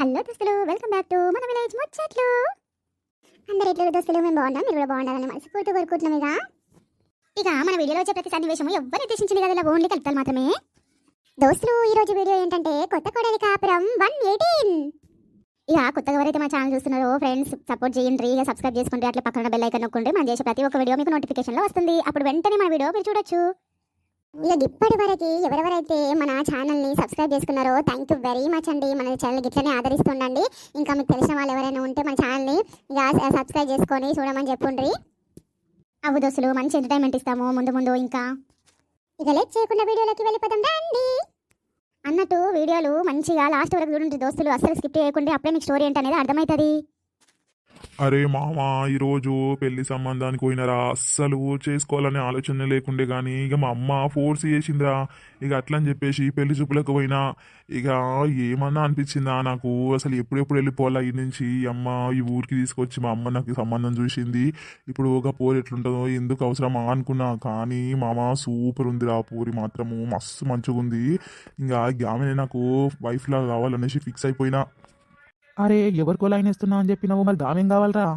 Hello దోస్తులు welcome back to మన village ముచ్చట్లు. అందరు ఎట్లా దోస్తులు మేము బాగున్నాం మీరు కూడా బాగుండాలని మనస్ఫూర్తి కోరుకుంటున్నాం ఇక. ఇక మన వీడియోలో వచ్చే ప్రతి సన్నివేశం ఎవరు ఉద్దేశించింది కదా ఇలా ఓన్లీ కలుపుతారు మాత్రమే. దోస్తులు ఈ రోజు వీడియో ఏంటంటే కొత్త కోడలి కాపురం వన్ ఎయిటీన్. ఇక కొత్తగా ఎవరైతే మా ఛానల్ చూస్తున్నారో ఫ్రెండ్స్ సపోర్ట్ చేయండి ఇక సబ్స్క్రైబ్ చేసుకుంటే అట్లా పక్కన బెల్ ఐకన్ నొక్కుంటే మనం చేసే ప్రతి ఒక్క వీడియో మీకు నోటిఫికేషన్లో వస్తుంది. అప్పుడు వెంటనే మన వీడియో మీరు చూడొచ్చు. ఇక ఇప్పటి వరకు ఎవరెవరైతే మన ఛానల్ని సబ్స్క్రైబ్ చేసుకున్నారో థ్యాంక్ యూ వెరీ మచ్ అండి. మన ఛానల్ ఇట్లనే ఆదరిస్తుండండి. ఇంకా మీకు తెలిసిన వాళ్ళు ఎవరైనా ఉంటే మన ఛానల్ని ఇక సబ్స్క్రైబ్ చేసుకొని చూడమని చెప్పుండ్రి. అవు దోస్తులు మంచి ఎంటర్టైన్మెంట్ ఇస్తాము ముందు ముందు ఇంకా. ఇక లేట్ చేయకుండా వీడియోలోకి వెళ్ళిపోతాం రండి. అన్నట్టు వీడియోలు మంచిగా లాస్ట్ వరకు చూడండి దోస్తులు. అస్సలు స్కిప్ చేయకుండా అప్పుడే మీకు స్టోరీ ఏంటనేది అర్థమవుతుంది. అరే మామ ఈరోజు పెళ్ళి సంబంధానికి పోయినరా? అస్సలు చేసుకోవాలనే ఆలోచన లేకుండే కానీ ఇక మా అమ్మ ఫోర్స్ చేసిందిరా. ఇక అట్లని చెప్పేసి పెళ్ళి చూపులకు పోయినా ఇక ఏమన్నా అనిపించిందా నాకు? అసలు ఎప్పుడెప్పుడు వెళ్ళిపోవాలా ఈ నుంచి? ఈ అమ్మ ఈ ఊరికి తీసుకొచ్చి మా అమ్మ నాకు సంబంధం చూసింది. ఇప్పుడు ఒక పోరు ఎట్లుంటుందో ఎందుకు అవసరమా అనుకున్నా కానీ మామ సూపర్ ఉందిరా పూరి మాత్రము. మస్తు మంచిగా ఉంది ఇంకా ఆమె నాకు వైఫ్లా కావాలనేసి ఫిక్స్ అయిపోయినా. అరే ఎవరికో లైన్ ఇస్తున్నావు అని చెప్పినావు మరి దామేం కావాలరా?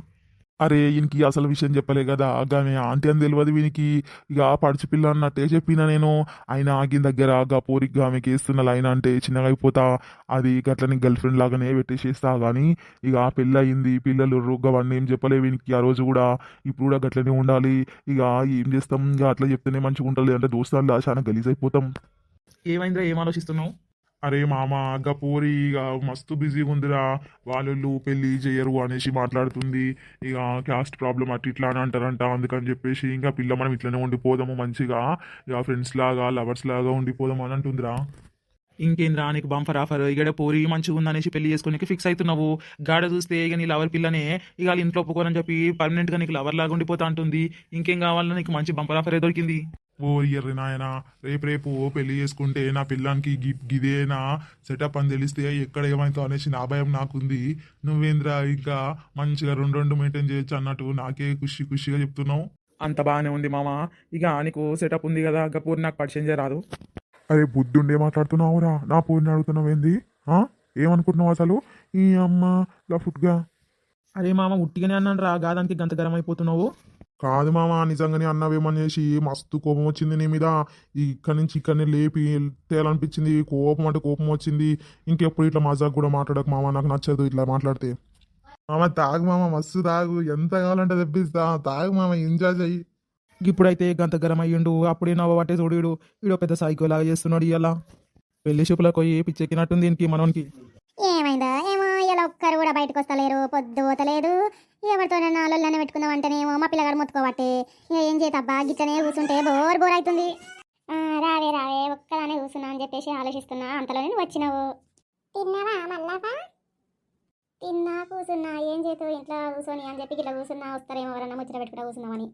అరే ఈయనకి అసలు విషయం చెప్పలే కదా ఆగానే ఆంటీ అని తెలియదు వీనికి. ఇక పడిచి పిల్ల అన్నట్టే చెప్పిన నేను. ఆయన ఆగిన దగ్గర గా పోరికి ఆమెకి వేస్తున్న లైన్ అంటే చిన్నగా అయిపోతా. అది గట్లని గర్ల్ ఫ్రెండ్ లాగానే పెట్టేసేస్తా కానీ ఇక ఆ పెళ్ళి అయింది పిల్లలు అవన్నీ ఏం చెప్పలే వీనికి ఆ రోజు కూడా. ఇప్పుడు కూడా గట్లనే ఉండాలి. ఇక ఏం చేస్తాం? ఇక అట్లా చెప్తేనే మంచిగా ఉంటుంది అంటే దోస్తాలు చాలా గలీజ్ అయిపోతాం ఏమైందిరా? ఏం ఆలోచిస్తున్నావు? అరే మామ గా పోరి ఇక మస్తు బిజీగా ఉందిరా వాళ్ళు పెళ్ళి చేయరు అనేసి మాట్లాడుతుంది. ఇక క్యాస్ట్ ప్రాబ్లం అట్లా ఇట్లా అని అంటారంట. అందుకని చెప్పేసి ఇంకా పిల్ల మనం ఇట్లనే ఉండిపోదాము మంచిగా. ఇక ఫ్రెండ్స్ లాగా లవర్స్ లాగా ఉండిపోదాము అని అంటుందిరా. ఇంకేంద్రా నీకు బంఫర్ ఆఫర్ ఇక్కడ పోరి మంచిగా ఉందనేసి పెళ్ళి చేసుకోనికి ఫిక్స్ అవుతున్నావు గాడ చూస్తే ఇక నీ లవర్ పిల్లనే. ఇక వాళ్ళ ఇంట్లో ఒప్పుకోనని చెప్పి పర్మనెంట్గా నీకు లవర్ లాగా ఉండిపోతా ఉంటుంది ఇంకేం కావాలన్నా నీకు మంచి బంపర్ ఆఫర్ దొరికింది. ఓ ఎర్రి నాయన రేపు రేపు పెళ్ళి చేసుకుంటే నా పిల్లానికి గి- గిదేనా? సెటప్ అని తెలిస్తే ఎక్కడ ఏమైతే అనేసి నా భయం నాకుంది. నువ్వేంద్రా ఇంకా మంచిగా రెండు రెండు మెయింటైన్ చేయొచ్చు అన్నట్టు నాకే ఖుషి ఖుషిగా చెప్తున్నావు. అంత బాగానే ఉంది మామ. ఇక నీకు సెటప్ ఉంది కదా ఇక పూరి నాకు పరిచయం చేయరాదు. అరే బుద్ధుండే మాట్లాడుతున్నావురా. నా పూరిని అడుగుతున్నావు ఏంది? ఆ? ఏమనుకుంటున్నావు అసలు? ఈ అమ్మ లఫుట్గా. అరే మామ ఉట్టిగానే అన్నాను రా గాదానికి గంత గరం అయిపోతున్నావు కాదు మామ నిజంగానే అన్నవేమని చేసి మస్తు కోపం వచ్చింది నీ మీద. ఇక్కడి నుంచి ఇక్కడనే లేపి తేలనిపించింది కోపం అంటే కోపం వచ్చింది. ఇంకెప్పుడు ఇట్లా మజాక్ కూడా మాట్లాడక మామ నాకు నచ్చదు ఇట్లా మాట్లాడితే. మామ తాగు మామ మస్తు తాగు. ఎంత కావాలంటే తెప్పిస్తా. తాగు మామ ఎంజాయ్ చెయ్యి. ఇప్పుడైతే గంత గరం అయ్యిండు. అప్పుడే నవ్వ పట్టే చూడు ఈడో పెద్ద సైకో లాగా చేస్తున్నాడు ఇలా పెళ్ళి చూపులకు పోయి పిచ్చెక్కినట్టుంది దీనికి మనోనికి. ఒక్కరు కూడా బయటకు వస్తలేరు పొద్దు పోతలేదు ఎవరితో నాలుగులనే పెట్టుకుందాం అంటేనేమో మా పిల్లగాడు మొత్తుకోబట్టే. ఇక ఏం చేతబ్బా గిట్లనే కూర్చుంటే బోర్ బోర్ అవుతుంది రావే రావే ఒక్కదానే కూర్చున్నా అని చెప్పేసి ఆలోచిస్తున్నా. అంతలోనే నువ్వు వచ్చినావు. తిన్నావా మళ్ళావా తిన్నా కూర్చున్నా. ఏం చేతు ఇంట్లో కూర్చొని అని చెప్పి ఇట్లా కూర్చున్నా వస్తారేమో ఎవరన్నా ముచ్చట పెట్టుకుంటా కూర్చున్నామని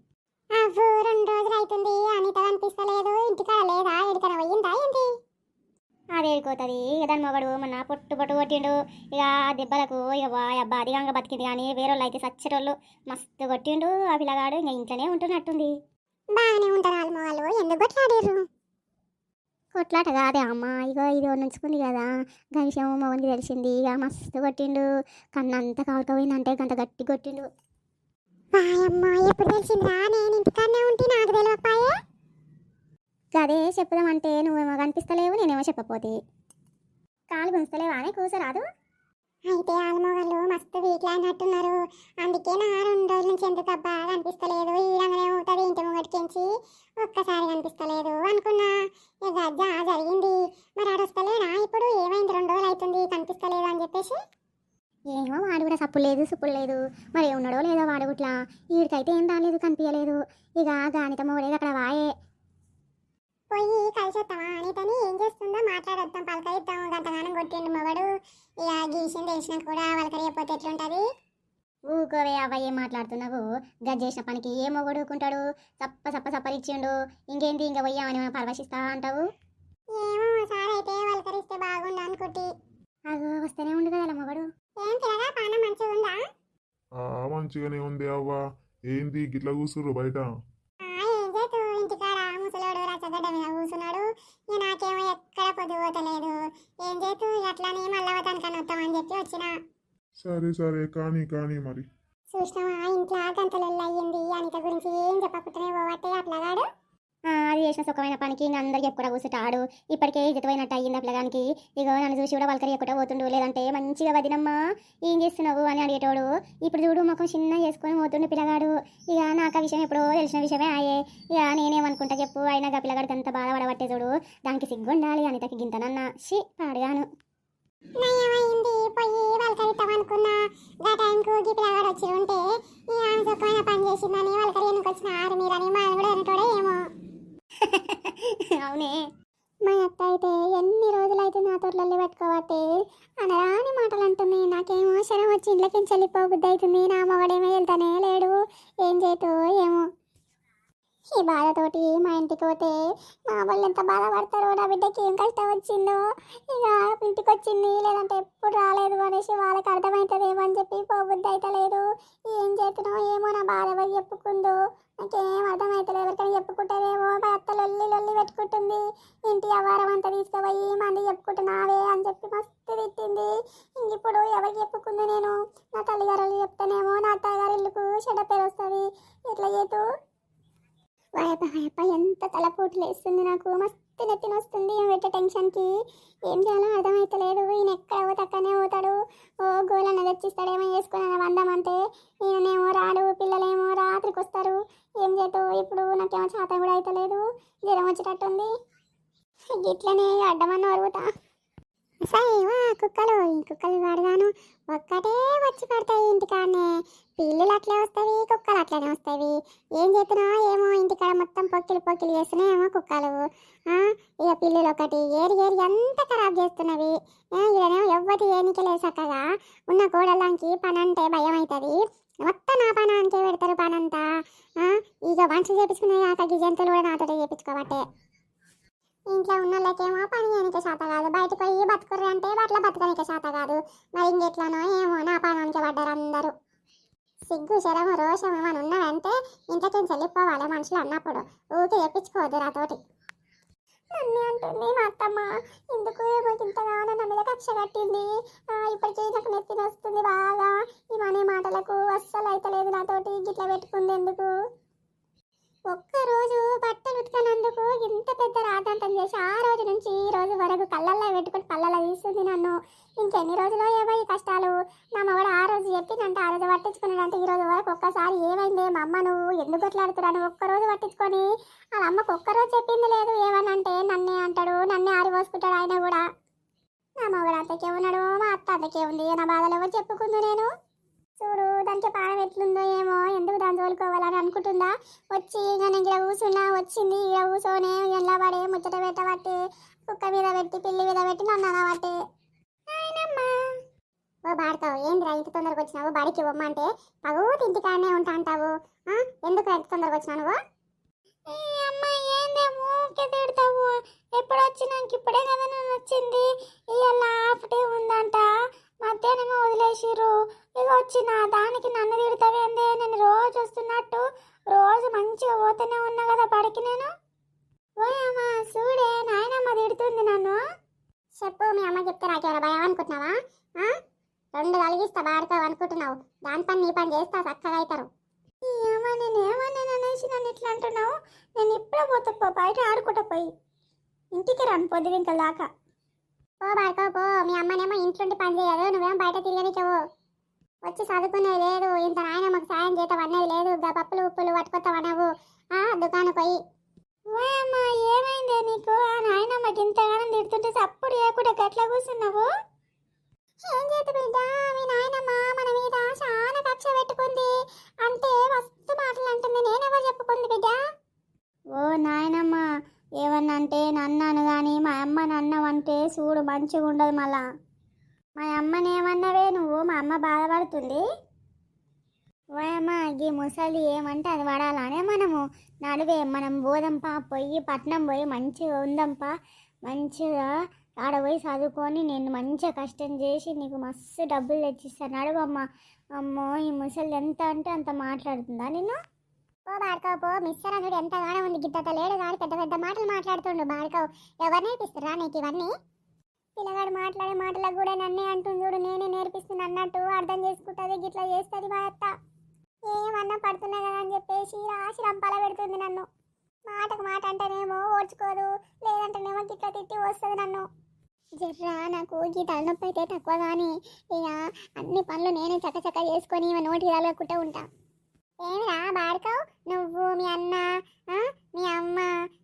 అవ్వు రెండు రోజులు అవుతుంది అనిత అనిపిస్తలేదు ఇంటికాడ లేదా? ఎడికన పోయిందా? ఏంటి? అదేడుకోతుంది ఇక దాని మొగడు మొన్న పొట్టు పొట్టు కొట్టిండు. ఇక ఆ దెబ్బలకు ఇక అబ్బా అధికంగా బతికింది కానీ వేరే వాళ్ళు అయితే సచ్చటోళ్ళు మస్తు కొట్టిండు ఆ పిల్లగాడు. ఇంకా ఇంట్లోనే ఉంటున్నట్టుంది. బాగానే ఉంటారు వాళ్ళు వాళ్ళు ఎందుకు కొట్లాడారు కొట్లాట కాదే అమ్మ. ఇగో ఇది నుంచుకుంది కదా. గంశం మౌనికి తెలిసింది. ఇక మస్తు కొట్టిండు. కన్నంతా కావుకపోయిందంటే గంట గట్టి కొట్టిండు. అమ్మ ఎప్పుడు తెలిసిందిరా నేను ఇంటికాడనే ఉంటే. నాకు తెలియపాయే అదే చెప్పుదామంటే నువ్వేమో కనిపిస్తలేవు నేనేమో చెప్పపోతే. కాలు గుంజతలేవా అని కూసరాదు. అయితే ఆల్మోగళ్ళు మస్తు వీక్లా అన్నట్టున్నారు. అందుకే నా రెండు రోజుల నుంచి ఎందుకు అబ్బా కనిపిస్తలేదు ఈడంగానే ఉంటుంది ఇంటి ముంగటికించి ఒక్కసారి కనిపిస్తలేదు అనుకున్నా. ఇక జా జరిగింది. మరి ఆడొస్తలేనా ఇప్పుడు ఏమైంది? రెండు రోజులు అవుతుంది కనిపిస్తలేదు అని చెప్పేసి. ఏమో వాడు కూడా సప్పుడు లేదు సుప్పుడు లేదు. మరి ఉన్నాడో లేదో వాడు గుట్లా. వీడికైతే ఏం రాలేదు కనిపించలేదు ఇక గానిత తెలిసినాక కూడా పలకరియకపోతే ఎట్లుంటది? ఊకోవే అవ్వ ఏం మాట్లాడుతున్నావు? గజ్ చేసిన పనికి ఏ మొగడు ఊకుంటాడు సప్ప సప్ప సప్పరిచ్చిండు ఇంకేంటి ఇంకా పోయామని మనం పరవశిస్తా అంటావు? ఏమో సార్ అయితే పలకరిస్తే బాగుండు అనుకుంటి. అగో వస్తూనే ఉండు కదా మొగడు. ఏం తినగా పానం మంచిగా ఉందా? ఆ, మంచిగానే ఉంది అవ్వ. ఏంది గిట్లా కూర్చుర్రు బయట? ఇంటికాడ ముసలోడు రచ్చగడ్డ మీద కూర్చున్నాడు ఇక నాకేమో ఎక్కడ పొద్దు పోతలేదు. ఏం చేతు అట్లానే మళ్ళీ అవతానికని వస్తామని చెప్పి వచ్చిన. సరే సరే కానీ కానీ మరి. చూసినావా? ఇంట్లో గంటలు అయ్యింది. అనిత గురించి ఏం చెప్పకుండానే పోవట్టే ఆ పిల్లగాడు అది చేసిన సుఖమైన పనికి ఇంకా అందరికి ఎప్పుడు కూర్చుంటాడు ఇప్పటికే ఇజ్జత అయ్యింది ఆ పిల్లగానికి. ఇగో నన్ను చూసి కూడా వాళ్ళకి ఎక్కువ పోతుండు. లేదంటే మంచిగా వదినమ్మా ఏం చేస్తున్నావు అని అడిగేటోడు. ఇప్పుడు చూడు ముఖం చిన్న చేసుకొని పోతుండు పిల్లగాడు. ఇక నాకు ఆ విషయం ఎప్పుడో తెలిసిన విషయమే అయ్యే ఇక నేనేమనుకుంటా చెప్పు అయినా ఆ పిల్లగాడికి అంత బాధ పడబట్టే చూడు. దానికి సిగ్గుండాలి అనితకి గింతనన్న. షి పాడుగాను. నయమైంది పోయి వల్కరిద్దామనుకున్నా గా టైంకు గీ పిల్లగాడు వచ్చి ఉంటే ఈ ఆమె సుఖమైన పని చేసిందని వల్కరి ఎందుకు ఆరు మీరని మా కూడా అనటోడే ఏమో అవునే. మా అత్త అయితే ఎన్ని రోజులైతే నా తోటలల్లి పెట్టుకోబట్టి అనరాని మాటలు అంటుంది నాకేమో శరం వచ్చి ఇంట్లోకి చెల్లిపోబుద్ది అవుతుంది నా మొగడేమో వెళ్తానే లేడు. ఏం చేతో ఏమో. ఈ బాధతోటి మా ఇంటికి పోతే మా వాళ్ళు ఎంత బాధపడతారో నా బిడ్డకి ఏం కష్టం వచ్చిందో. ఇక ఇంటికి వచ్చింది లేదంటే ఎప్పుడు రాలేదు అనేసి వాళ్ళకి అర్థమవుతుందేమో అని చెప్పి పోబుద్ది అయితే లేదు. ఏం చేస్తున్నావు ఏమో నా బాధ ఎవరు చెప్పుకుందో. నాకేం అర్థమవుతలేదు ఎవరికైనా చెప్పుకుంటారేమో మా అత్త లొల్లి లొల్లి పెట్టుకుంటుంది. ఇంటి వ్యవహారం అంతా తీసుకుపోయి మంది చెప్పుకుంటున్నావే అని చెప్పి మస్తు తిట్టింది. ఇంక ఇప్పుడు ఎవరికి చెప్పుకుంది నేను. నా తల్లిగారు చెప్తానేమో నా అత్తగారి ఇల్లుకు చెడ్డ పేరు వస్తుంది. ఇట్లా చేతూ వాయప వాయప ఎంత తలపోట్లు వేస్తుంది నాకు. మస్తు నెత్తిన వస్తుంది ఏం పెట్టే టెన్షన్కి. ఏం చేయాలో అర్థమైతలేదు. ఈయన ఎక్కడ పోతే అక్కడనే పోతాడు. ఓ గోలన్న తెచ్చిస్తాడేమో చేసుకుని వందామంటే ఈయననేమో రాడు పిల్లలేమో రాత్రికి వస్తారు ఏం చేతో ఇప్పుడు నాకేమో చేత కూడా అవుతలేదు జ్వరం వచ్చేటట్టుంది. గిట్లనే అడ్డమన్న అరుగుతా సరేవా కుక్కలు. ఈ కుక్కలు పడదాను ఒక్కటే వచ్చి పడతాయి ఇంటికాడనే. పిల్లులు అట్లే వస్తాయి కుక్కలు అట్లనే వస్తాయి. ఏం చేస్తున్నావో ఏమో ఇంటికాడ మొత్తం పొక్కిలు పొక్కిలు చేస్తున్నాయేమో కుక్కలు. ఆ, ఇక పిల్లులు ఒకటి. ఏరి ఏరి అంత ఖరాబ్ చేస్తున్నవి. ఇలానే ఎవ్వటి ఏనికలే చక్కగా. ఉన్న కోడలానికి పని అంటే భయం అవుతుంది మొత్తం నా పనానికే పెడతారు పనంతా. ఇక మనుషులు చేపించుకునే కాక ఈ జంతువులు కూడా నాతో చేపించుకోబట్టే. ఇంట్లో ఉన్న వాళ్ళకేమో పని చేయనికే శాత కాదు. బయట పోయి బతుకుర్రు అంటే అట్లా బతకనిక శాత కాదు. మరి ఇంకెట్లనో ఏమో నా పనానికి పడ్డారు అందరూ. సిగ్గు శరము రోషం ఏమైనా ఉన్నదంటే ఇంతకేం వెళ్ళిపోవాలి మనుషులు అన్నప్పుడు. ఊకి చెప్పించుకోవద్దు నాతోటి. నన్ను అంటుంది మా అత్తమ్మ. ఎందుకు ఏమో ఇంతగానో నా మీద కక్ష కట్టింది? ఇప్పటికీ నాకు నెత్తిన వస్తుంది బాగా. ఈ మనే మాటలకు అస్సలు అయితలేదు నాతోటి. గిట్ల పెట్టుకుంది ఎందుకు? ఒక్కరోజు బట్టలు ఉతికనందుకు ఇంత పెద్ద రాదంతం చేసి ఆ రోజు నుంచి ఈ రోజు వరకు కళ్ళల్లో పెట్టుకుని కళ్ళల్లో తీస్తుంది నన్ను. ఇంకెన్ని రోజులు ఏమో ఈ కష్టాలు? నా మగడు ఆ రోజు చెప్పిందంటే ఆ రోజు పట్టించుకున్నాడంటే ఈ రోజు వరకు ఒక్కసారి ఏమైంది? మా అమ్మ నువ్వు ఎందుకు కొట్లాడుతున్నాను ఒక్కరోజు పట్టించుకొని వాళ్ళ అమ్మకు ఒక్కరోజు చెప్పింది లేదు ఏమనంటే నన్నే అంటాడు నన్నే ఆరిపోసుకుంటాడు ఆయన కూడా. నా మగడు అంతకే ఉన్నాడు మా అత్త అంతకే ఉంది నా బాధలు ఎవరు చెప్పుకుందు నేను చూడు దానికి పానం ఎట్లుందో ఏమో ఎందుకు దాన్ని అని అనుకుంటుందా? వచ్చి ఇక నేను కూర్చున్నా వచ్చింది ఇలా కూర్చోనే ఎలా పడే ముచ్చట పెట్టబట్టి కుక్క మీద పెట్టి పిల్లి మీద పెట్టి నన్ను అనబట్టి. ఓ బాడతావు ఏంద్రా ఇంత తొందరగా వచ్చినావు? బడికి పొమ్మంటే పగోటి ఇంటికాడనే ఉంటా అంటావు. ఎందుకు ఎంత తొందరగా వచ్చినావు? నువ్వు అమ్మ ఎప్పుడు వచ్చినాక ఇప్పుడే కదా నేను వచ్చింది? ఇవాళ హాఫ్ డే ఉందంట. మధ్యాహ్నమే వదిలేసిర్రు. ఇక వచ్చిన దానికి నన్ను తిడతావేందే నేను రోజు వస్తున్నట్టు. రోజు మంచిగా పోతూనే ఉన్నా కదా పడికి నేను. ఓయమ్మ చూడే నాయనమ్మ తిడుతుంది నన్ను. చెప్పు మీ అమ్మ చెప్తే నాకేమైనా భయం అనుకుంటున్నావా? రెండు కలిగిస్తా బాడతావు అనుకుంటున్నావు. దాని పని నీ పని చేస్తా చక్కగా అవుతారు ఏమో నేను ఏమన్నా అనేసి నన్ను ఇట్లా అంటున్నావు? నేను ఇప్పుడే పోతా పో బయట ఆడుకుంటా పోయి. ఇంటికి రాను పొద్దు దాకా. పో బాడుకో పో. మీ అమ్మనేమో ఇంట్లోండి పని చేయదు నువ్వేం బయట తిరగనికవు వచ్చి చదువుకునేది లేదు ఇంత నాయన మాకు సాయం చేస్తావు అనేది లేదు గా పప్పులు ఉప్పులు పట్టుకొస్తావనవు ఆ దుకాణం పోయి. ఓయమ్మా ఏమైందే నీకు? ఆ నాయనమ్మకి ఇంతగానం తిడుతుంటే చప్పుడు చేయకుండా గట్ల కూర్చున్నావు? ఏం చేత బిడ్డ మీ నాయనమ్మ మన మీద చాలా కక్ష పెట్టుకుంది. అంటే మస్తు మాటలు అంటుంది నేనెవరు చెప్పుకుంది బిడ్డ? ఓ నాయనమ్మ ఏమన్నా అంటే నన్నాను కానీ మా అమ్మ నన్నవంటే చూడు మంచిగా ఉండదు మళ్ళా. మా అమ్మని ఏమన్నావే నువ్వు? మా అమ్మ బాధపడుతుంది. ఓయమ్మ గీ ముసలి ఏమంటే అది పడాలనే మనము. నడువే మనం పోదంపా పోయి పట్నం పోయి మంచిగా ఉందంపా. మంచిగా ఆడ పోయి చదువుకొని నేను మంచిగా కష్టం చేసి నీకు మస్తు డబ్బులు తెచ్చిస్తాను నడువమ్మ అమ్మో ఈ ముసలి ఎంత అంటే అంత మాట్లాడుతుందా నేను ఓ బాడకావు పో. మిస్టర్ అనుడు ఎంతగానో ఉంది గిట్టత లేడు కానీ పెద్ద పెద్ద మాటలు మాట్లాడుతుండు బాడకావు. ఎవరు నేర్పిస్తారా నీకు ఇవన్నీ? పిల్లగాడు మాట్లాడే మాటలకు కూడా నన్నే అంటుంది చూడు నేనే నేర్పిస్తున్నా అన్నట్టు అర్థం చేసుకుంటుంది గిట్లా చేస్తుంది మా అత్త. ఏమన్నా పడుతున్నా కదా అని చెప్పేసి రాసి రంపాల పెడుతుంది నన్ను. మాటకు మాట అంటేనేమో ఓడ్చుకోదు లేదంటేనేమో గిట్లా తిట్టి వస్తుంది నన్ను. జర్రా నాకు ఈ తలనొప్పి అయితే తక్కువ కానీ ఇక అన్ని పనులు నేనే చక్కచక్క చేసుకొని నోటి నోటికి తగలకుండా ఉంటాను ఏమిరా బాడుకావు? నువ్వు మీ అన్న మీ అమ్మ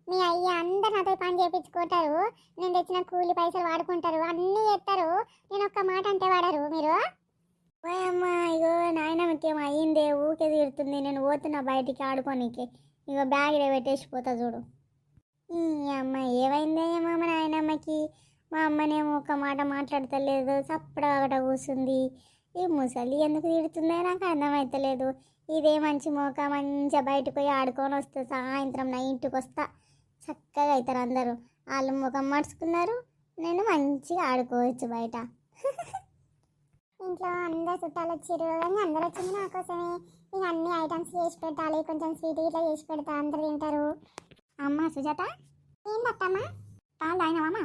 మీ అయ్య అందరు నాతో పని చేయించుకుంటారు నేను తెచ్చిన కూలి పైసలు వాడుకుంటారు. అన్నీ చేస్తారు. నేను ఒక్క మాట అంటే వాడరు మీరు. అమ్మా ఇగో నాయనమ్మకేమో అయ్యిందే ఊకే తీరుతుంది నేను పోతున్నా బయటికి ఆడుకోనికి. ఇగో బ్యాగ్ ఈడ పెట్టేసి పోతా చూడు. ఈ అమ్మ ఏమైందే ఏమో మా నాయనమ్మకి? మా అమ్మనేమో ఒక మాట మాట్లాడతలేదు. చప్పుడు ఒకట కూర్చుంది ఈ ముసలి ఎందుకు తిడుతుందో నాకు అర్థమవుతలేదు ఇదే మంచి మోక మంచిగా బయటకు పోయి ఆడుకొని వస్తే. సాయంత్రం నా ఇంటికి వస్తా చక్కగా అవుతారు అందరూ. వాళ్ళు ముఖం మడుచుకున్నారు నేను మంచిగా ఆడుకోవచ్చు బయట. ఇంట్లో అందరు చుట్టాలు వచ్చారు కానీ అందరు వచ్చింది నా కోసమే. ఇక అన్ని ఐటమ్స్ చేసి పెట్టాలి. కొంచెం స్వీట్ ఇట్లా చేసి పెడతా. అందరు తింటారు. అమ్మ సుజాత ఏంటమ్మా పాలు తాగినావమ్మా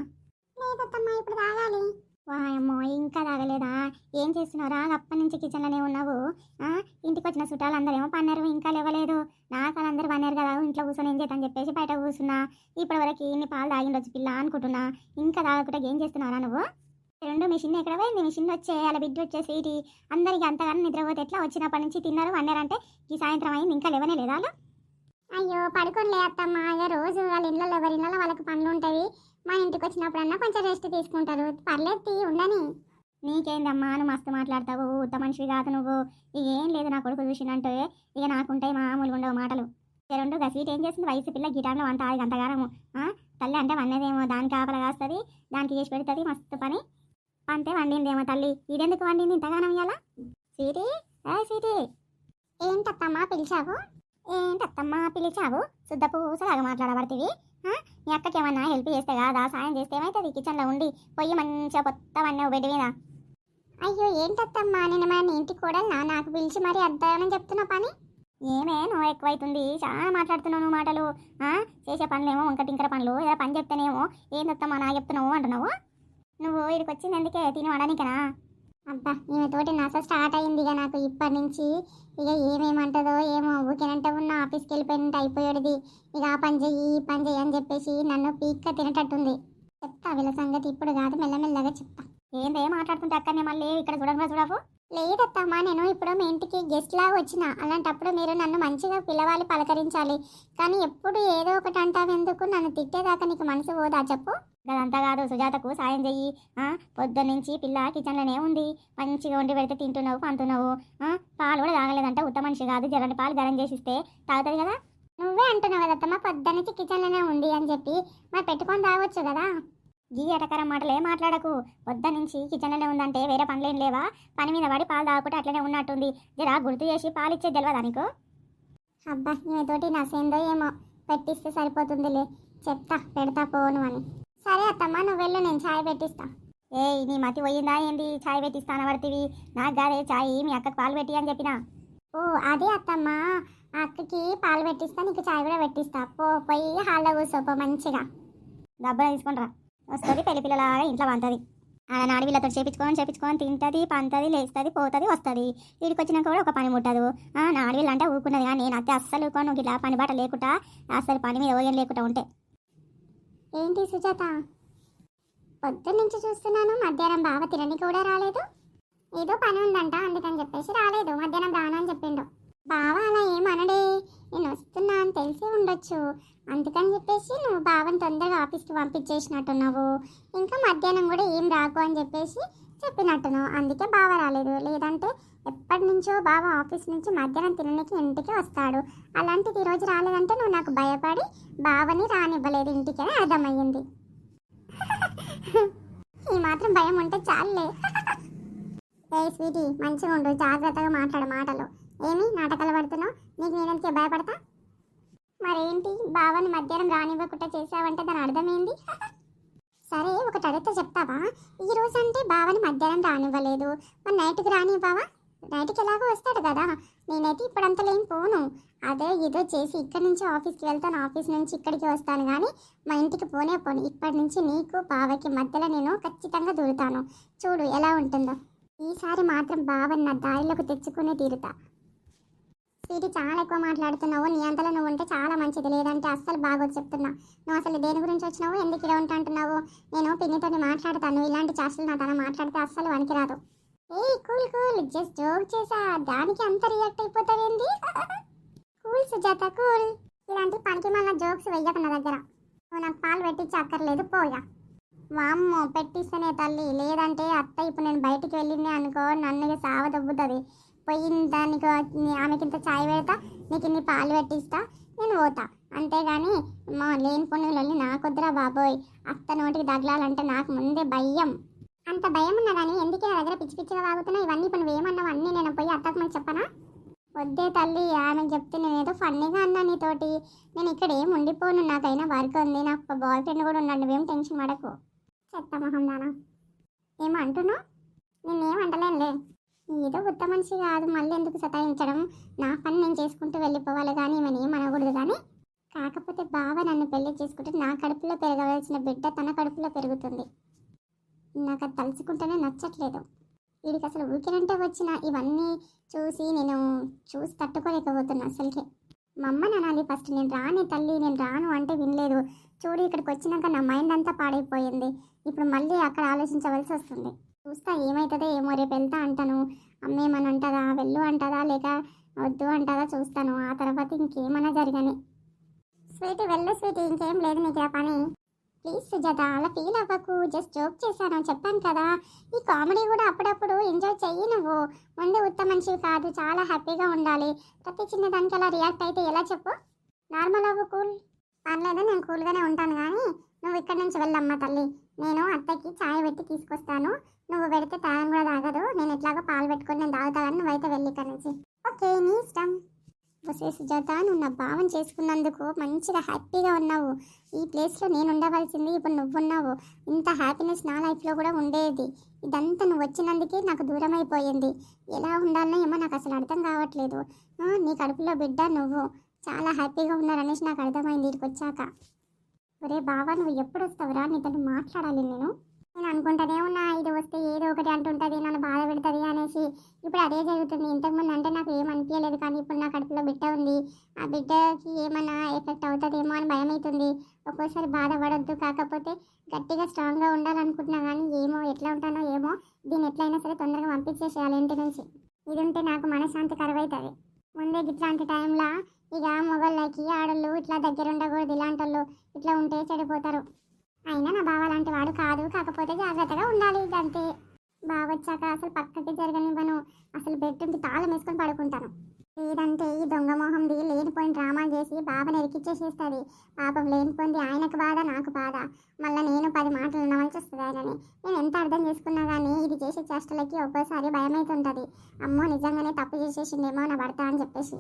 లేదమ్మా ఇప్పుడు తాగాలి. వాయమ్మో ఇంకా తాగలేదా? ఏం చేస్తున్నారా అప్పటి నుంచి కిచెన్లోనే ఉన్నావు. ఆ, ఇంటికి వచ్చిన చుట్టాలు అందరేమో పన్నారు ఇంకా లేవలేదు. నాకు అందరూ పన్నారు కదా ఇంట్లో కూర్చొని ఏం చేద్దాం చెప్పేసి బయట కూర్చున్నా. ఇప్పటి వరకు ఇన్ని పాలు తాగిండొచ్చు పిల్ల అనుకుంటున్నా. ఇంకా తాగకుండా ఏం చేస్తున్నారా నువ్వు? రెండు మిషన్ ఎక్కడ పోయింది? మిషన్ వచ్చే అలా బిడ్డ వచ్చే స్వీటి అందరికి అంతగానో నిద్రపోతే ఎట్లా? వచ్చినప్పటి నుంచి తిన్నారు అన్నారంటే ఈ సాయంత్రం అయింది ఇంకా లేవనే లేదా అయ్యో పడుకొని లేదమ్మా ఇక రోజు వాళ్ళ ఇళ్ళలో ఎవరి ఇళ్ళలో వాళ్ళకి పనులు ఉంటాయి. మా ఇంటికి వచ్చినప్పుడన్నా కొంచెం రెస్ట్ తీసుకుంటారు. పర్లేదు తీ ఉండని. నీకేందమ్మా నువ్వు మస్తు మాట్లాడతావు. ఉత్త మనిషి కాదు నువ్వు. ఇక ఏం లేదు నా కొడుకు చూసినంటే ఇక నాకుంటాయి మామూలుగా ఉండవు మాటలు. ఇక రెండు గసీట్ ఏం చేస్తుంది? వయసు పిల్ల గిటార్లో వంట ఆది అంతగానము ఆ? తల్లి అంటే వన్నదేమో. దానికి ఆపల కాస్తుంది దానికి చేసి పెడుతుంది మస్తు పని. పంతే వండిందేమో తల్లి. ఇదెందుకు వండింది ఇంతగానం ఇయ్యాల? సీటీ? సీటీ? ఏంటత్తమ్మా పిలిచావు? ఏంటత్తమ్మ పిలిచావు? శుద్ధ పూసలాగా మాట్లాడబడుతుంది మీ అక్కకి ఏమన్నా హెల్ప్ చేస్తే కాదా? సాయం చేస్తే ఏమవుతుంది కిచెన్లో ఉండి పొయ్యి మంచిగా కొత్త వన్నావు బెడ్ మీద. అయ్యో ఏంటత్తమ్మా నేను మా ఇంటి కూడా నాకు పిలిచి మరీ అర్థమని చెప్తున్నా పని? ఏమే నువ్వు ఎక్కువైతుంది. చాలా మాట్లాడుతున్నావు నువ్వు మాటలు. చేసే పనులేమో వంక టింకర పనులు. ఏదో పని చెప్తేనేమో ఏందత్తమ్మా నా చెప్తున్నావు అంటున్నావు? నువ్వు ఇక్కడికి వచ్చింది ఎందుకే? తిని వాడనికనా అబ్బా ఈమెతోటి నస స్టార్ట్ అయింది ఇక నాకు ఇప్పటి నుంచి. ఇక ఏమేమంటదో ఏమో ఊకేనంటే ఉన్న ఆఫీస్కి వెళ్ళిపోయినట్టు అయిపోయేది ఇక ఆ పని చెయ్యి ఈ పని చెయ్యి అని చెప్పేసి నన్ను పీక్క తినేటట్టుంది. చెప్తా వీళ్ళ సంగతి ఇప్పుడు కాదు మెల్లమెల్లగా చెప్తా. ఏందే మాట్లాడుతుంటే అక్కడనే మళ్ళీ ఇక్కడ చూడకుండా చూడవు. లేదత్తమ్మా నేను ఇప్పుడు మీ ఇంటికి గెస్ట్ లాగా వచ్చిన. అలాంటప్పుడు మీరు నన్ను మంచిగా పిలవాలి పలకరించాలి. కానీ ఎప్పుడు ఏదో ఒకటి అంటావెందుకు నన్ను తిట్టేదాకా నీకు మనసు పోదా చెప్పు. అదంతా కాదు. సుజాతకు సాయం చెయ్యి. పొద్దు నుంచి పిల్ల కిచెన్లోనే ఉంది. మంచిగా వండి పెడితే తింటున్నావు పంతున్నావు. పాలు కూడా తాగలేదంట. ఉత్త మనిషి కాదు. జరని పాలు గరం చేసిస్తే తాగుతుంది కదా? నువ్వే అంటున్నావు కదత్తమ్మ పొద్దు నుంచి కిచెన్లోనే ఉంది అని చెప్పి. మరి పెట్టుకొని తాగొచ్చు కదా? గీ ఎటకరం మాటలు ఏం మాట్లాడకు. పొద్దు నుంచి కిచెన్లోనే ఉందంటే వేరే పనులేం లేవా? పని మీద పడి పాలు తాగకుండా అట్లనే ఉన్నట్టుంది. జరా గుర్తు చేసి పాలు ఇచ్చే తెలియదా నీకు? అబ్బా ఈమెతోటి నసేందో ఏమో. పెట్టిస్తే సరిపోతుందిలే. చెప్తా పెడతా పోను అని. సరే అత్తమ్మ నువ్వు వెళ్ళు నేను ఛాయ్ పెట్టిస్తా. ఏ నీ మతి పోయిందా ఏంది? ఛాయ్ పెట్టిస్తాను అనబడితివి. నాకు కాదే ఛాయ్ మీ అక్కకి పాలు పెట్టి అని చెప్పిన. ఓ అదే అత్తమ్మ. అక్కకి పాలు పెట్టిస్తా నీకు ఛాయ్ కూడా పెట్టిస్తా. పో పోయి హాల్లో కూర్చోపో మంచిగా. డబ్బులు తీసుకుంటారా. వస్తుంది పెళ్ళి పిల్లలాగా ఇంట్లో పంతది ఆడ నాడి వీళ్ళతో చేపించుకొని చేపించుకొని తింటుంది పంతది లేస్తుంది పోతుంది వస్తుంది. వీడికి వచ్చినాక కూడా ఒక పని ముట్టదు. ఆ నాడి ఊరుకున్నది కానీ నేను అత్తే అస్సలు ఊరుకోను. ఇట్లా పని బాట లేకుండా అసలు పని మీద ఓయం లేకుండా ఉంటే. ఏంటి సుజాత? పొద్దున్న నుంచి చూస్తున్నాను మధ్యాహ్నం బావ తిరణి కూడా రాలేదు. ఏదో పని ఉందంట అందుకని చెప్పేసి రాలేదు. మధ్యాహ్నం రాను అని చెప్పిండు. బావ అలా ఏమనడే నేను వస్తున్నా అని తెలిసి ఉండొచ్చు. అందుకని చెప్పేసి నువ్వు బావని తొందరగా ఆఫీస్కి పంపించేసినట్టున్నావు. ఇంకా మధ్యాహ్నం కూడా ఏం రాకు అని చెప్పేసి చెప్పినట్టున్నావు. అందుకే బావ రాలేదు. లేదంటే ఎప్పటి నుంచో బావ ఆఫీస్ నుంచి మధ్యాహ్నం తినడానికి ఇంటికి వస్తాడు. అలాంటిది ఈరోజు రాలేదంటే నువ్వు నాకు భయపడి బావని రానివ్వలేదు ఇంటికి అని అర్థమయ్యింది. ఈ మాత్రం భయం ఉంటే చాలే ఏ స్వీటీ మంచిగా ఉండు జాగ్రత్తగా మాట్లాడు మాటలు. ఏమి నాటకాలు పడుతున్నావు? నీకు నేనంతే భయపడతా? మరేంటి? బావని మధ్యాహ్నం రానివ్వకుండా చేసావంటే దాని అర్థమేంది? సరే ఒకటి అడిగితే చెప్తావా? ఈ రోజు అంటే బావని మధ్యాహ్నం రానివ్వలేదు. మరి నైట్కి రానివ్వవా? నైట్కి ఎలాగో వస్తాడు కదా. నేనైతే ఇప్పుడంతా లేని పోను. అదే ఏదో చేసి ఇక్కడి నుంచి ఆఫీస్కి వెళ్తాను ఆఫీస్ నుంచి ఇక్కడికి వస్తాను కానీ మా ఇంటికి పోనే పోను. ఇప్పటి నుంచి నీకు బావకి మధ్యలో నేను ఖచ్చితంగా దూరుతాను. చూడు ఎలా ఉంటుందో. ఈసారి మాత్రం బావని నా దారిలోకి తెచ్చుకునే తీరుతా. స్వీటీ చాలా ఎక్కువ మాట్లాడుతున్నావు. నీ అంతలో నువ్వు ఉంటే చాలా మంచిది. లేదంటే అస్సలు బాగోదు చెప్తున్నా. నువ్వు అసలు దేని గురించి వచ్చినావు? ఎందుకు ఇలా ఉంటా అంటున్నావు? నేను పిన్నితో మాట్లాడతాను. ఇలాంటి చేష్టలు నా తన మాట్లాడితే అస్సలు వనికిరాదు ఏ కూల్ కూల్. జస్ట్ జోక్ చేసా. దానికి అంత రియాక్ట్ అయిపోతావేంది? Cool Sujatha cool. ఇలాంటి పనికి మళ్ళీ జోక్స్ వెయ్యక నా దగ్గర. నువ్వు నాకు పాలు పెట్టించి అక్కర్లేదు. పోయా వామ్మో పెట్టిస్తేనే తల్లి. లేదంటే అత్త ఇప్పుడు నేను బయటికి వెళ్ళింది అనుకో నన్ను ఇక సావ దొబ్బుతుంది పోయిన దానికి ఆమెకింత చాయ్ పెడతా? నీకు ఇన్ని పాలు పెట్టిస్తా? నేను పోతా. అంతేగాని మా లేని పనులన్నీ నాకొద్దురా బాబోయ్. అత్త నోటికి తగలాలంటే నాకు ముందే భయం. అంత భయం ఉన్నా కానీ ఎందుకే నా దగ్గర పిచ్చి పిచ్చిగా వాగుతున్నా ఇవన్నీ ఇప్పుడు నువ్వేమన్నావు అన్నీ నేను పోయి అత్తకు మళ్ళీ చెప్పనా? వద్దే తల్లి ఆమె చెప్తే నేను ఏదో ఫన్నీగా అన్నా నీతోటి. నేను ఇక్కడ ఏం ఉండిపోను నాకైనా వర్క్ ఉంది. నాకు బాయ్ ఫ్రెండ్ కూడా ఉన్నాడు. నువ్వేం టెన్షన్ పడకు. చెత్త మొహం దానా ఏమో అంటున్నావు? నేనేం అంటలేనులే. ఏదో ఉత్త మనిషి కాదు. మళ్ళీ ఎందుకు సతాయించడం? నా పని నేను చేసుకుంటూ వెళ్ళిపోవాలి కానీ ఈమెను ఏం అనకూడదు కానీ. కాకపోతే బావ నన్ను పెళ్ళి చేసుకుంటే నా కడుపులో పెరగవలసిన బిడ్డ తన కడుపులో పెరుగుతుంది. నాకు అది తలుచుకుంటేనే నచ్చట్లేదు. వీడికి అసలు ఊకినంటే వచ్చిన ఇవన్నీ చూసి నేను చూసి తట్టుకోలేకపోతున్నా అసలుకే. మా అమ్మ నానాలి ఫస్ట్ నేను రాని తల్లి నేను రాను అంటే వినలేదు. చూడు ఇక్కడికి వచ్చినాక నా మైండ్ అంతా పాడైపోయింది. ఇప్పుడు మళ్ళీ అక్కడ ఆలోచించవలసి వస్తుంది. చూస్తా ఏమవుతుందో ఏమో రేపు వెళ్తా అంటాను. అమ్మేమని అంటారా వెళ్ళు అంటుందా లేక వద్దు అంటుందా చూస్తాను. ఆ తర్వాత ఇంకేమైనా జరగని. స్వీటీ వెళ్ళు స్వీటీ ఇంకేం లేదు నీకు ఆ పని. ప్లీజ్ సుజాత అలా ఫీల్ అవ్వకు. జస్ట్ జోక్ చేశాను చెప్పాను కదా. ఈ కామెడీ కూడా అప్పుడప్పుడు ఎంజాయ్ చెయ్యి నువ్వు. ముందు ఉత్త మనిషి కాదు చాలా హ్యాపీగా ఉండాలి. ప్రతి చిన్న దానికి అలా రియాక్ట్ అయితే ఎలా చెప్పు? నార్మల్ అవ్వు కూల్? పర్లేదు నేను కూల్గానే ఉంటాను కానీ నువ్వు ఇక్కడి నుంచి వెళ్ళమ్మా తల్లి. నేను అత్తకి చాయ్ పెట్టి తీసుకొస్తాను. నువ్వు పెడితే తాగను కూడా తాగదు. నేను ఎట్లాగో పాలు పెట్టుకొని నేను తాగుతాను నువ్వైతే వెళ్ళి ఇక్కడ నుంచి. ఓకే నీ ఇష్టం. వసే సుజాత నువ్వు నా భావం చేసుకున్నందుకు మంచిగా హ్యాపీగా ఉన్నావు. ఈ ప్లేస్లో నేను ఉండవలసింది ఇప్పుడు నువ్వు ఉన్నావు ఇంత హ్యాపీనెస్ నా లైఫ్లో కూడా ఉండేది. ఇదంతా నువ్వు వచ్చినందుకే నాకు దూరం అయిపోయింది ఎలా ఉండాలనో ఏమో నాకు అసలు అర్థం కావట్లేదు. నీ కడుపులో బిడ్డ నువ్వు. చాలా హ్యాపీగా ఉన్నారనేసి నాకు అర్థమైంది ఇక్కడికి వచ్చాక. ఒరే బావా నువ్వు ఎప్పుడు వస్తావురా నీతో మాట్లాడాలి నేను. నేను అనుకుంటూనే ఉన్నా ఇది వస్తే ఏదో ఒకటి అంటుంటుంది నన్ను బాధ పెడుతుంది అనేసి. ఇప్పుడు అదే జరుగుతుంది. ఇంతకుముందు అంటే నాకు ఏం అనిపించలేదు కానీ ఇప్పుడు నా కడుపులో బిడ్డ ఉంది. ఆ బిడ్డకి ఏమన్నా ఎఫెక్ట్ అవుతుందేమో అని భయం అవుతుంది ఒక్కోసారి బాధపడద్దు. కాకపోతే గట్టిగా స్ట్రాంగ్గా ఉండాలనుకుంటున్నా కానీ ఏమో ఎట్లా ఉంటానో ఏమో దీన్ని ఎట్లయినా సరే తొందరగా పంపించేసేయాలి ఇంటి నుంచి. ఇది ఉంటే నాకు మనశ్శాంతి కరువైతుంది. ముందే ఇట్లాంటి టైంలో ఇక మొగళ్ళకి ఆడళ్ళు ఇట్లా దగ్గర ఉండకూడదు ఇలాంటి వాళ్ళు ఇట్లా ఉంటే చెడిపోతారు. అయినా నా బావ లాంటి వాడు కాదు. కాకపోతే జాగ్రత్తగా ఉండాలి అంతే బావ వచ్చాక అసలు పక్కకి జరగనివ్వను. అసలు బెడ్రూమ్కి తాళం వేసుకొని పడుకుంటాను. లేదంటే ఈ దొంగ మొహంది లేనిపోయిన డ్రామా చేసి బాబని ఎరికిచ్చేసేస్తుంది. పాపం లేనిపోయింది ఆయనకు బాధ నాకు బాధ. మళ్ళీ నేను పది మాటలు నవ్వాల్సి వస్తుంది ఆయనని. నేను ఎంత అర్థం చేసుకున్నా కానీ ఇది చేసే చేష్టలకి ఒక్కోసారి భయం అమ్మో నిజంగానే తప్పు చేసేసిందేమో నా భర్త అని చెప్పేసి.